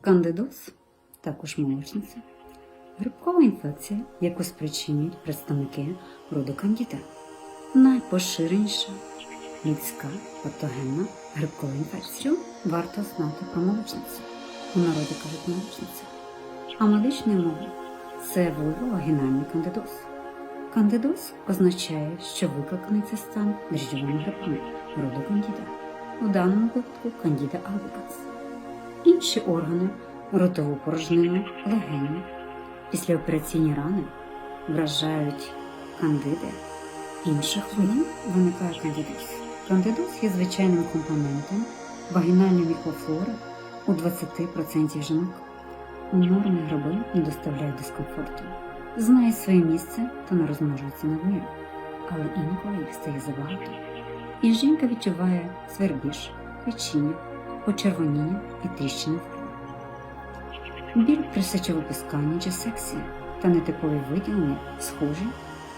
Кандидоз, також молочниця, грибкова інфекція, яку спричинюють представники роду кандіда. Найпоширеніша людська патогенна грибкова інфекція. Варто знати про молочницю. У народі кажуть молочниця. А медичною мовою це вагінальний кандидоз. Кандидоз означає, що викликаний цей стан дріжджовими грибами роду кандіда. У даному випадку кандіда albicans. Інші органи ротову порожнину, легені, післяопераційні рани вражають кандиди інших видів виникає кандидоз. Кандидоз є звичайним компонентом вагінальної мікрофлори у 20% жінок. Норми гриби не доставляють дискомфорту, знають своє місце та не розмножуються надміру, але інколи їх стає забагато. І жінка відчуває свербіж, печіння, почервоніння і тріщини. Біль при чи сексі та нетипові виділення схожі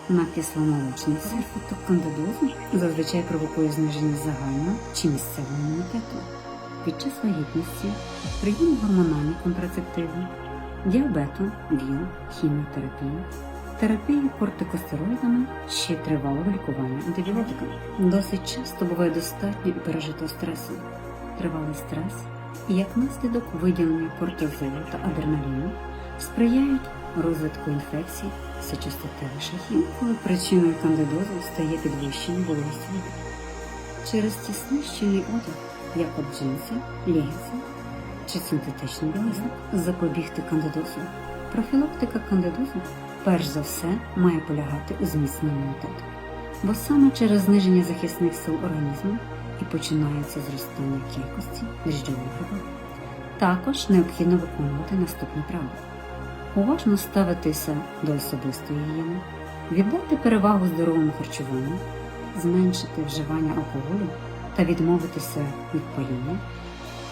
на кисломолочний сульфаток кандидозу зазвичай провокує зниження загального чи місцевого імунітету під час вагітності, прийому гормональних контрацептивів, діабету, ВІЛ, хіміотерапії, терапії кортикостероїдами чи тривалого лікування антибіотиками. Досить часто буває достатньо і пережитого стресу. Тривалий стрес і як наслідок виділення кортизолу та адреналіну сприяють розвитку інфекцій сечостатевих шляхів, коли причиною кандидозу стає підвищення води. Через тісний щільний одяг, як от джинси, легінси чи синтетичний білизна, запобігти кандидозу. Профілактика кандидозу перш за все має полягати у зміцненні імунітету, бо саме через зниження захисних сил організму і починається зростання кількості дріжджових грибів. Також необхідно виконувати наступні правила. Уважно ставитися до особистої гігієни, віддати перевагу здоровому харчуванню, зменшити вживання алкоголю та відмовитися від паління,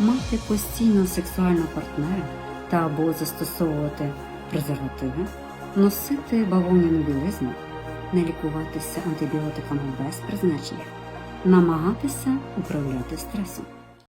мати постійно сексуального партнера та або застосовувати презервативи, носити бавовняну білизну, не лікуватися антибіотиками без призначення, намагатися управляти стресом.